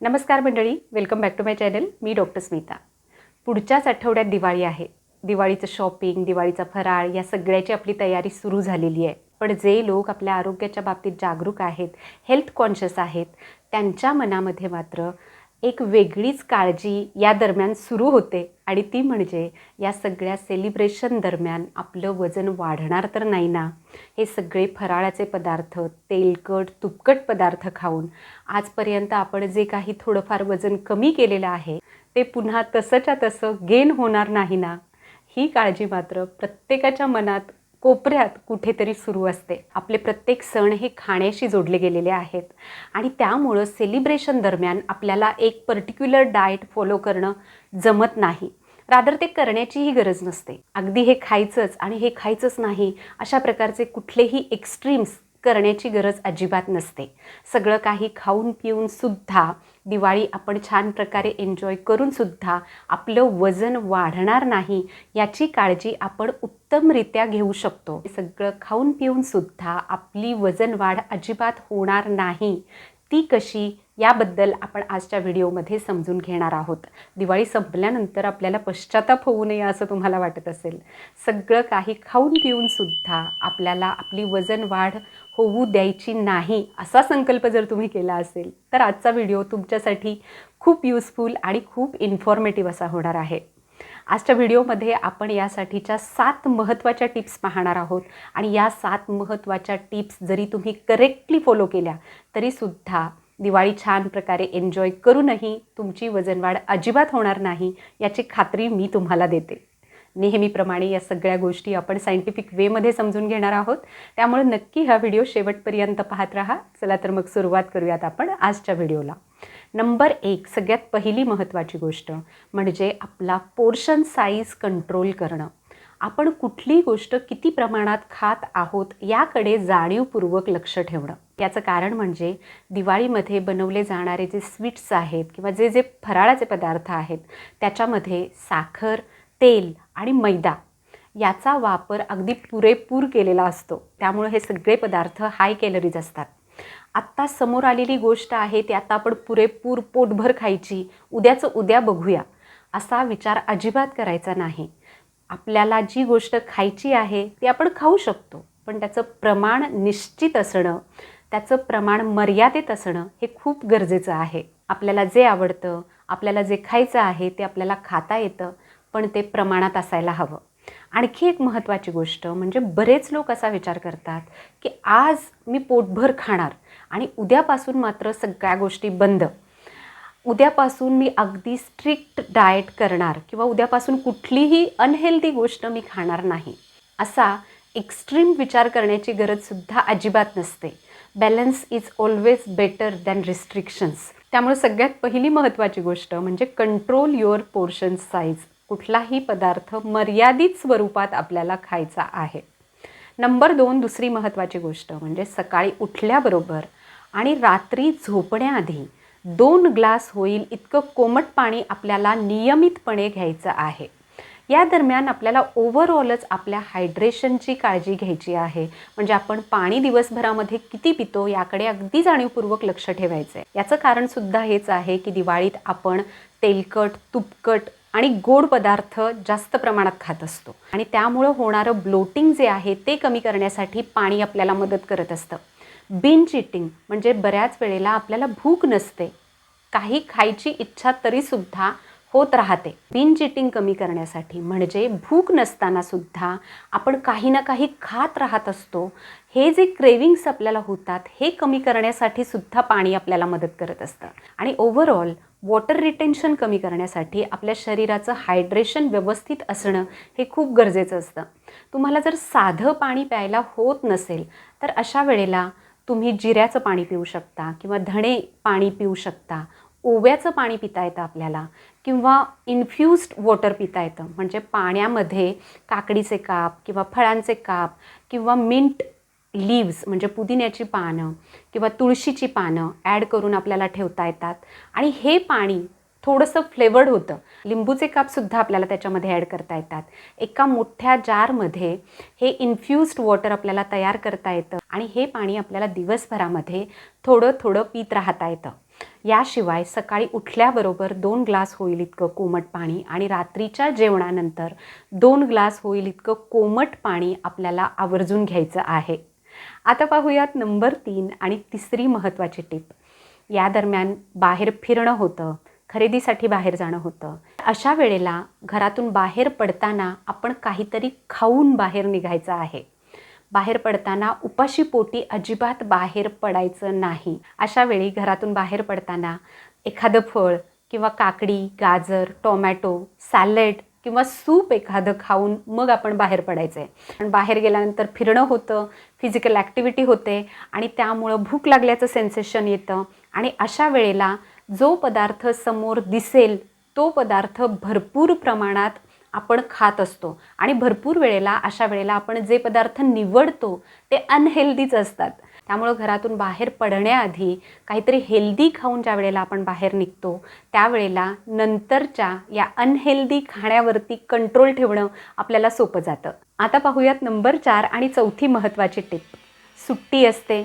नमस्कार मंडळी welcome back to my channel me doctor Smita. पुढच्याच आठवड्यात दिवाळी आहे. दिवाळीचं शॉपिंग दिवाळीचा फराळ या सगळ्याची आपली तयारी सुरू झालेली आहे. पण जे लोक आपल्या आरोग्याच्या बाबतीत जागरूक आहेत हेल्थ कॉन्शियस आहेत त्यांच्या मनामध्ये मात्र एक वेगळीच काळजी या दरम्यान सुरू होते. आणि ती म्हणजे या सगळ्या सेलिब्रेशन दरम्यान आपलं वजन वाढणार तर नाही ना? हे सगळे फराळाचे पदार्थ तेलकट तुपकट पदार्थ खाऊन आजपर्यंत आपण जे काही थोडंफार वजन कमी केलेलं आहे ते पुन्हा तसंच्या तसं गेन होणार नाही ना? ही काळजी मात्र प्रत्येकाच्या मनात कोपऱ्यात कुठेतरी सुरू असते. आपले प्रत्येक सण हे खाण्याशी जोडले गेलेले आहेत. आणि त्यामुळं सेलिब्रेशन दरम्यान आपल्याला एक पर्टिक्युलर डाएट फॉलो करणं जमत नाही. रादर ते करण्याचीही गरज नसते. अगदी हे खायचंच आणि हे खायचंच नाही अशा प्रकारचे कुठलेही एक्स्ट्रीम्स करण्याची गरज अजिबात नसते. सगळं काही खाऊन पिऊन सुद्धा दिवाळी आपण छान प्रकारे एन्जॉय करूनसुद्धा आपलं वजन वाढणार नाही याची काळजी आपण उत्तमरित्या घेऊ शकतो. सगळं खाऊन पिऊनसुद्धा आपली वजन वाढ अजिबात होणार नाही. ती कशी याबद्दल आपण आजच्या व्हिडिओमध्ये समजून घेणार आहोत. दिवाळी संपल्यानंतर आपल्याला पश्चाताप होऊ नये असं तुम्हाला वाटत असेल. सगळं काही खाऊन पिऊनसुद्धा आपल्याला आपली वजन वाढ होऊ द्यायची नाही असा संकल्प जर तुम्ही केला असेल तर आजचा व्हिडिओ तुमच्यासाठी खूप युजफुल आणि खूप इन्फॉर्मेटिव्ह असा होणार आहे. आजच्या व्हिडिओमध्ये आपण यासाठीच्या सात महत्त्वाच्या टिप्स पाहणार आहोत. आणि या सात महत्त्वाच्या टिप्स जरी तुम्ही करेक्टली फॉलो केल्या तरीसुद्धा दिवाळी छान प्रकारे एन्जॉय करूनही तुमची वजनवाढ अजिबात होणार नाही याची खात्री मी तुम्हाला देते. नेहमीप्रमाणे या सगळ्या गोष्टी आपण सायंटिफिक वेमध्ये समजून घेणार आहोत. त्यामुळे नक्की हा व्हिडिओ शेवटपर्यंत पाहत राहा. चला तर मग सुरुवात करूयात आपण आजच्या व्हिडिओला. नंबर एक सगळ्यात पहिली महत्त्वाची गोष्ट म्हणजे आपला पोर्शन साईज कंट्रोल करणं. आपण कुठली गोष्ट किती प्रमाणात खात आहोत याकडे जाणीवपूर्वक लक्ष ठेवणं. याचं कारण म्हणजे दिवाळीमध्ये बनवले जाणारे जे स्वीट्स आहेत किंवा जे जे फराळाचे पदार्थ आहेत त्याच्यामध्ये साखर तेल आणि मैदा याचा वापर अगदी पुरेपूर केलेला असतो. त्यामुळे हे सगळे पदार्थ हाय कॅलरीज असतात. आत्ता समोर आलेली गोष्ट आहे ती आता आपण पुरेपूर पोटभर खायची. उद्याचं उद्या बघूया. असा विचार अजिबात करायचा नाही. आपल्याला जी गोष्ट खायची आहे ती आपण खाऊ शकतो. पण त्याचं प्रमाण निश्चित असणं त्याचं प्रमाण मर्यादित असणं हे खूप गरजेचं आहे. आपल्याला जे आवडतं आपल्याला जे खायचं आहे ते आपल्याला खाता येतं पण ते प्रमाणात असायला हवं. आणखी एक महत्त्वाची गोष्ट म्हणजे बरेच लोक असा विचार करतात की आज मी पोटभर खाणार आणि उद्यापासून मात्र सगळ्या गोष्टी बंद. उद्यापासून मी अगदी स्ट्रिक्ट डाएट करणार किंवा उद्यापासून कुठलीही अनहेल्दी गोष्ट मी खाणार नाही. असा एक्स्ट्रीम विचार करण्याची गरजसुद्धा अजिबात नसते. Balance is always better than restrictions त्यामुळे सगळ्यात पहिली महत्त्वाची गोष्ट म्हणजे कंट्रोल युअर पोर्शन साईज कुठलाही पदार्थ मर्यादित स्वरूपात आपल्याला खायचा आहे. नंबर दोन दुसरी महत्त्वाची गोष्ट म्हणजे सकाळी उठल्याबरोबर आणि रात्री झोपण्याआधी दोन ग्लास होईल इतकं कोमट पाणी आपल्याला नियमितपणे घ्यायचं आहे. या दरम्यान आपल्याला ओव्हरऑलच आपल्या हायड्रेशनची काळजी घ्यायची आहे. म्हणजे आपण पाणी दिवसभरामध्ये किती पितो याकडे अगदी जाणीवपूर्वक लक्ष ठेवायचं आहे याचं कारणसुद्धा हेच आहे की दिवाळीत आपण तेलकट तुपकट आणि गोड पदार्थ जास्त प्रमाणात खात असतो. आणि त्यामुळं होणारं ब्लोटिंग जे आहे ते कमी करण्यासाठी पाणी आपल्याला मदत करत असतं. बिन चिटिंग म्हणजे बऱ्याच वेळेला आपल्याला भूक नसते. काही खायची इच्छा तरीसुद्धा होत राहते. बिन चिटिंग कमी करण्यासाठी म्हणजे भूक नसताना सुद्धा आपण काही ना काही खात राहत असतो. हे जे क्रेविंग्स आपल्याला होतात हे कमी करण्यासाठी सुद्धा पाणी आपल्याला मदत करत असतं. आणि ओव्हरऑल वॉटर रिटेन्शन कमी करण्यासाठी आपल्या शरीराचं हायड्रेशन व्यवस्थित असणं हे खूप गरजेचं असतं. तुम्हाला जर साधं पाणी प्यायला होत नसेल तर अशा वेळेला तुम्ही जिऱ्याचं पाणी पिऊ शकता किंवा धणे पाणी पिऊ शकता ओव्याचं पाणी पिता येतं आपल्याला किंवा इन्फ्युज्ड वॉटर पिता येतं. म्हणजे पाण्यामध्ये काकडीचे काप किंवा फळांचे काप किंवा मिंट लीव्ज म्हणजे पुदिन्याची पानं किंवा तुळशीची पानं ॲड करून आपल्याला ठेवता येतात. आणि हे पाणी थोडंसं फ्लेवर्ड होतं. लिंबूचे कापसुद्धा आपल्याला त्याच्यामध्ये ॲड करता येतात. एका मोठ्या जारमध्ये हे इन्फ्युज्ड वॉटर आपल्याला तयार करता येतं आणि हे पाणी आपल्याला दिवसभरामध्ये थोडं थोडं पीत राहता येतं. याशिवाय सकाळी उठल्याबरोबर दोन ग्लास होईल इतकं कोमट पाणी आणि रात्रीच्या जेवणानंतर दोन ग्लास होईल इतकं कोमट पाणी आपल्याला आवर्जून घ्यायचं आहे. आता पाहूयात नंबर तीन आणि तिसरी महत्त्वाची टिप. या दरम्यान बाहेर फिरणं होतं खरेदीसाठी बाहेर जाणं होतं. अशा वेळेला घरातून बाहेर पडताना आपण काहीतरी खाऊन बाहेर निघायचं आहे. बाहेर पडताना उपाशी पोटी अजिबात बाहेर पडायचं नाही. अशा वेळी घरातून बाहेर पडताना एखादं फळ किंवा काकडी गाजर टोमॅटो सॅलड किंवा सूप एखादं खाऊन मग आपण बाहेर पडायचं आहे आणि बाहेर गेल्यानंतर फिरणं होतं फिजिकल ॲक्टिव्हिटी होते आणि त्यामुळं भूक लागल्याचं सेन्सेशन येतं आणि अशा वेळेला जो पदार्थ समोर दिसेल तो पदार्थ भरपूर प्रमाणात आपण खात असतो. आणि भरपूर वेळेला अशा वेळेला आपण जे पदार्थ निवडतो ते अनहेल्दीच असतात. त्यामुळं घरातून बाहेर पडण्याआधी काहीतरी हेल्दी खाऊन ज्या वेळेला आपण बाहेर निघतो त्यावेळेला नंतरच्या या अनहेल्दी खाण्यावरती कंट्रोल ठेवणं आपल्याला सोपं जातं. आता पाहूयात नंबर चार आणि चौथी महत्त्वाची टिप सुट्टी असते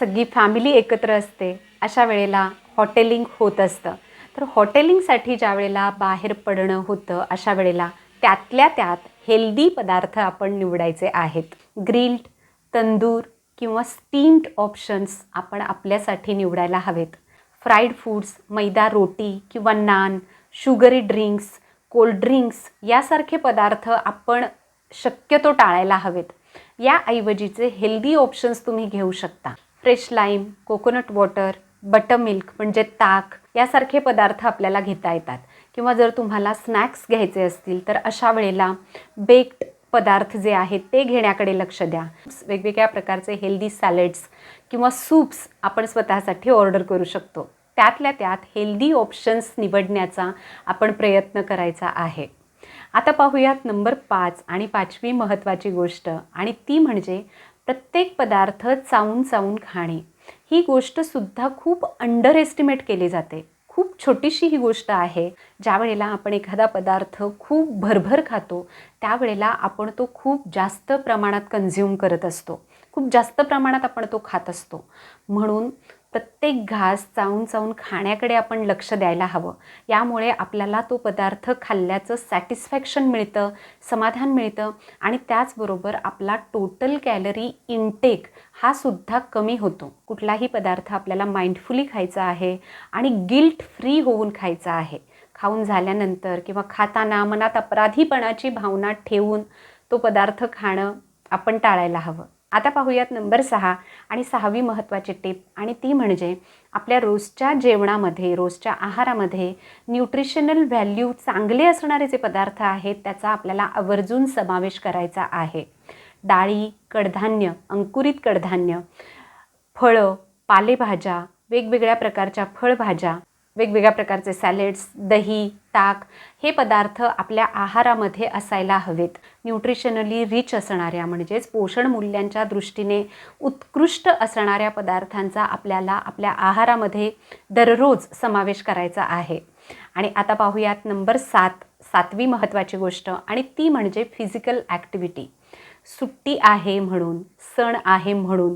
सगळी फॅमिली एकत्र असते अशा वेळेला हॉटेलिंग होत असतं. तर हॉटेलिंगसाठी ज्या वेळेला बाहेर पडणं होतं अशा वेळेला त्यातल्या त्यात हेल्दी पदार्थ आपण निवडायचे आहेत. ग्रिल्ड तंदूर किंवा स्टीम्ड ऑप्शन्स आपण आपल्यासाठी निवडायला हवेत. फ्राईड फूड्स मैदा रोटी किंवा नान शुगरी ड्रिंक्स कोल्ड ड्रिंक्स यासारखे पदार्थ आपण शक्यतो टाळायला हवेत. याऐवजीचे हेल्दी ऑप्शन्स तुम्ही घेऊ शकता. Fresh lime coconut water buttermilk म्हणजे ताक यासारखे पदार्थ आपल्याला घेता येतात. किंवा जर तुम्हाला स्नॅक्स घ्यायचे असतील तर अशा वेळेला बेक्ड पदार्थ जे आहेत ते घेण्याकडे लक्ष द्या. वेगवेगळ्या प्रकारचे हेल्दी सॅलड्स किंवा सूप्स आपण स्वतःसाठी ऑर्डर करू शकतो. त्यातल्या त्यात हेल्दी ऑप्शन्स निवडण्याचा आपण प्रयत्न करायचा आहे. आता पाहूयात नंबर पाच आणि पाचवी महत्त्वाची गोष्ट आणि ती म्हणजे प्रत्येक पदार्थ चावून चावून खाणे. ही गोष्टसुद्धा खूप अंडर एस्टिमेट केली जाते. खूप छोटीशी ही गोष्ट आहे. ज्या वेळेला आपण एखादा पदार्थ खूप भरभर खातो त्यावेळेला आपण तो खूप जास्त प्रमाणात कन्झ्युम करत असतो. खूप जास्त प्रमाणात आपण तो खात असतो. म्हणून प्रत्येक घास चावून चावून खाण्याकडे आपण लक्ष द्यायला हवं. यामुळे आपल्याला तो पदार्थ खाल्ल्याचं सॅटिस्फॅक्शन मिळतं समाधान मिळतं आणि त्याचबरोबर आपला टोटल कॅलरी इनटेक हा सुद्धा कमी होतो. कुठलाही पदार्थ आपल्याला माइंडफुली खायचा आहे आणि गिल्ट फ्री होऊन खायचा आहे. खाऊन झाल्यानंतर किंवा खाताना मनात अपराधीपणाची भावना ठेवून तो पदार्थ खाणं आपण टाळायला हवं. आता पाहूयात नंबर सहा आणि सहावी महत्त्वाची टिप. आणि ती म्हणजे आपल्या रोजच्या जेवणामध्ये रोजच्या आहारामध्ये न्यूट्रिशनल व्हॅल्यू चांगले असणारे जे पदार्थ आहेत त्याचा आपल्याला आवर्जून समावेश करायचा आहे. डाळी कडधान्य अंकुरित कडधान्य फळं पालेभाज्या वेगवेगळ्या प्रकारच्या फळभाज्या वेगवेगळ्या प्रकारचे सॅलेड्स दही ताक हे पदार्थ आपल्या आहारामध्ये असायला हवेत. न्यूट्रिशनली रिच असणाऱ्या म्हणजेच पोषण मूल्यांच्या दृष्टीने उत्कृष्ट असणाऱ्या पदार्थांचा आपल्याला आपल्या आहारामध्ये दररोज समावेश करायचा आहे. आणि आता पाहूयात नंबर सात सातवी महत्त्वाची गोष्ट आणि ती म्हणजे फिजिकल ॲक्टिव्हिटी सुट्टी आहे म्हणून सण आहे म्हणून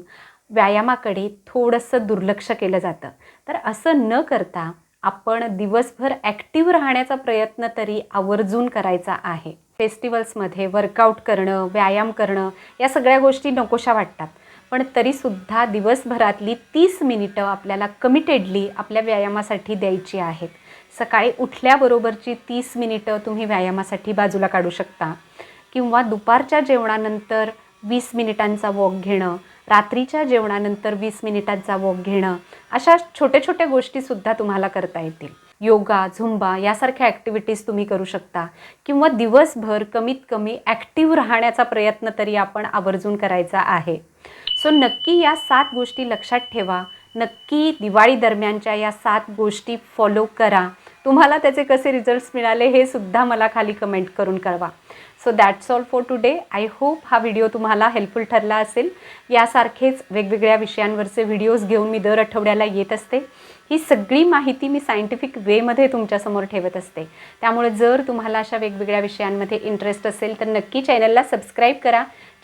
व्यायामाकडे थोडंसं दुर्लक्ष केलं जातं. तर असं न करता आपण दिवसभर ॲक्टिव्ह राहण्याचा प्रयत्न तरी आवर्जून करायचा आहे. फेस्टिवल्समध्ये वर्कआउट करणं व्यायाम करणं या सगळ्या गोष्टी नकोशा वाटतात. पण तरीसुद्धा दिवसभरातली तीस मिनिटं आपल्याला कमिटेडली आपल्या व्यायामासाठी द्यायची आहेत. सकाळी उठल्याबरोबरची तीस मिनिटं तुम्ही व्यायामासाठी बाजूला काढू शकता. किंवा दुपारच्या जेवणानंतर वीस मिनिटांचा वॉक घेणं रात्रीच्या जेवणानंतर वीस मिनिटांचा वॉक घेणं अशा छोट्या छोट्या गोष्टीसुद्धा तुम्हाला करता येतील. योगा झुंबा यासारख्या ॲक्टिव्हिटीज तुम्ही करू शकता. किंवा दिवसभर कमीत कमी ॲक्टिव्ह राहण्याचा प्रयत्न तरी आपण आवर्जून करायचा आहे. सो नक्की या सात गोष्टी लक्षात ठेवा. नक्की दिवाळी दरम्यानच्या या सात गोष्टी फॉलो करा. तुम्हाला त्याचे कसे रिझल्ट्स मिळाले हे सुद्धा मला खाली कमेंट करून कळवा. So that's all for today I hope हा व्हिडिओ तुम्हाला हेल्पफुल ठरला असेल. यासारखेच वेगवेगळ्या विषयांवरचे व्हिडिओज घेऊन मी दर आठवड्याला येत असते. ही सगळी माहिती मी सायंटिफिक वेमध्ये तुमच्यासमोर ठेवत असते. त्यामुळे जर तुम्हाला अशा वेगवेगळ्या विषयांमध्ये इंटरेस्ट असेल तर नक्की चॅनलला सबस्क्राईब करा.